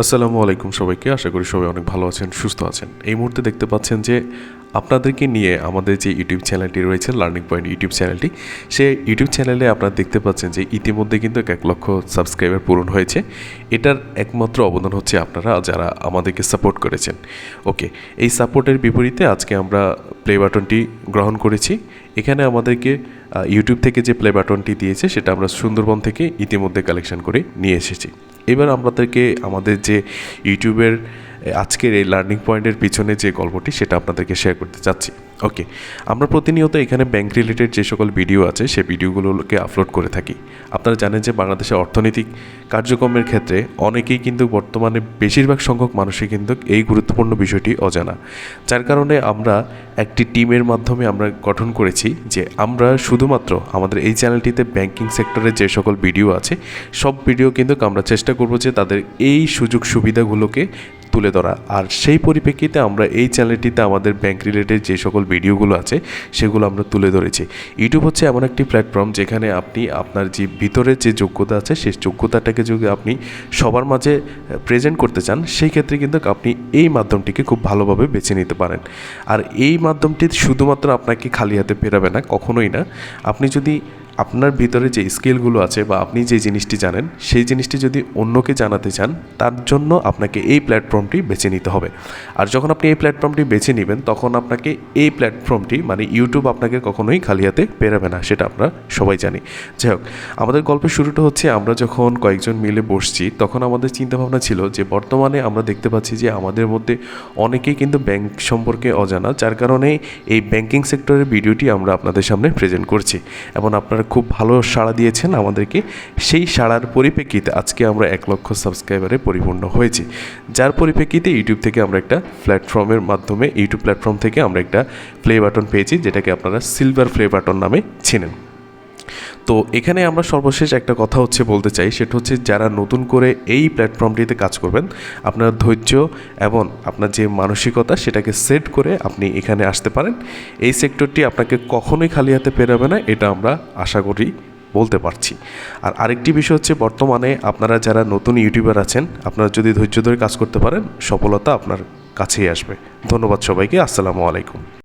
আসসালামু আলাইকুম সবাইকে। আশা করি সবাই অনেক ভালো আছেন, সুস্থ আছেন। এই মুহূর্তে দেখতে পাচ্ছেন যে আপনাদেরকে নিয়ে আমাদের যে ইউটিউব চ্যানেলটি রয়েছে লার্নিং পয়েন্ট ইউটিউব চ্যানেলটি, সে ইউটিউব চ্যানেলে আপনারা দেখতে পাচ্ছেন যে ইতিমধ্যে কিন্তু এক লক্ষ সাবস্ক্রাইবার পূরণ হয়েছে। এটার একমাত্র অবদান হচ্ছে আপনারা যারা আমাদেরকে সাপোর্ট করেছেন। ওকে, এই সাপোর্টের বিপরীতে আজকে আমরা প্লে বাটনটি গ্রহণ করেছি। এখানে আমাদেরকে ইউটিউব থেকে যে প্লে বাটনটি দিয়েছে, সেটা আমরা সুন্দরবন থেকে ইতিমধ্যে কালেকশন করে নিয়ে এসেছি। এবার আমাদেরকে আমাদের যে ইউটিউবের আজকের এই লার্নিং পয়েন্টের পিছনে যে গল্পটি, সেটা আপনাদেরকে শেয়ার করতে চাচ্ছি। ওকে আমরা প্রতিনিয়ত এখানে ব্যাংক রিলেটেড যে সকল ভিডিও আছে সেই ভিডিওগুলোকে আপলোড করে থাকি। আপনারা জানেন যে বাংলাদেশের অর্থনৈতিক কার্যক্রমের ক্ষেত্রে অনেকেই কিন্তু বর্তমানে বেশিরভাগ সংখ্যক মানুষই কিন্তু এই গুরুত্বপূর্ণ বিষয়টি অজানা। যার কারণে আমরা একটি টিমের মাধ্যমে আমরা গঠন করেছি যে আমরা শুধুমাত্র আমাদের এই চ্যানেলটিতে ব্যাংকিং সেক্টরের যে সকল ভিডিও আছে, সব ভিডিও কিন্তু আমরা চেষ্টা করব যে তাদের এই সুযোগ সুবিধাগুলোকে তুলে ধরা। আর সেই পরিপ্রেক্ষিতে আমরা এই চ্যানেলটিতে আমাদের ব্যাংক রিলেটেড যে সকল ভিডিওগুলো আছে, সেগুলো আমরা তুলে ধরেছি। ইউটিউব হচ্ছে এমন একটি প্ল্যাটফর্ম যেখানে আপনি আপনার যে ভিতরে যে যোগ্যতা আছে, সেই যোগ্যতাটাকে যদি আপনি সবার মাঝে প্রেজেন্ট করতে চান, সেই ক্ষেত্রে কিন্তু আপনি এই মাধ্যমটিকে খুব ভালোভাবে বেছে নিতে পারেন। আর এই মাধ্যমটি শুধুমাত্র আপনাকে খালি হাতে ফেরাবে না, কখনোই না। আপনি যদি আপনার ভিতরে যে স্কিলগুলো আছে বা আপনি যে জিনিসটি জানেন, সেই জিনিসটি যদি অন্যকে জানাতে চান, তার জন্য আপনাকে এই প্ল্যাটফর্মটি বেছে নিতে হবে। আর যখন আপনি এই প্ল্যাটফর্মটি বেছে নেবেন, তখন আপনাকে এই প্ল্যাটফর্মটি মানে ইউটিউব আপনাকে কখনোই খালি হাতে পেরাবে না, সেটা আমরা সবাই জানি। যাই হোক, আমাদের গল্পের শুরুটা হচ্ছে, আমরা যখন কয়েকজন মিলে বসছি, তখন আমাদের চিন্তাভাবনা ছিল যে, বর্তমানে আমরা দেখতে পাচ্ছি যে, আমাদের মধ্যে অনেকেই কিন্তু ব্যাংক সম্পর্কে অজানা, যার কারণে এই ব্যাংকিং সেক্টরের ভিডিওটি আমরা আপনাদের সামনে প্রেজেন্ট করছি। এবং আপনারা খুব ভালো সাড়া দিয়েছেন আমাদেরকে। সেই সাড়ার পরিপ্রেক্ষিতে আজকে আমরা এক লক্ষ সাবস্ক্রাইবারে পরিপূর্ণ হয়েছি। যার পরিপ্রেক্ষিতে ইউটিউব থেকে আমরা একটা প্ল্যাটফর্মের মাধ্যমে ইউটিউব প্ল্যাটফর্ম থেকে আমরা একটা প্লে বাটন পেয়েছি, যেটাকে আপনারা সিলভার প্লে বাটন নামে চেনেন। তো এখানে আমরা সর্বশেষ একটা কথা হচ্ছে বলতে চাই, সেটা হচ্ছে যারা নতুন করে এই প্ল্যাটফর্মটিতে কাজ করবেন, আপনার ধৈর্য এবং আপনার যে মানসিকতা সেটাকে সেট করে আপনি এখানে আসতে পারেন। এই সেক্টরটি আপনাকে কখনোই খালি হাতে পেরাবে না, এটা আমরা আশা করি বলতে পারছি। আর আরেকটি বিষয় হচ্ছে বর্তমানে আপনারা যারা নতুন ইউটিউবার আছেন, আপনারা যদি ধৈর্য ধরে কাজ করতে পারেন, সফলতা আপনার কাছেই আসবে। ধন্যবাদ সবাইকে, আসসালামু আলাইকুম।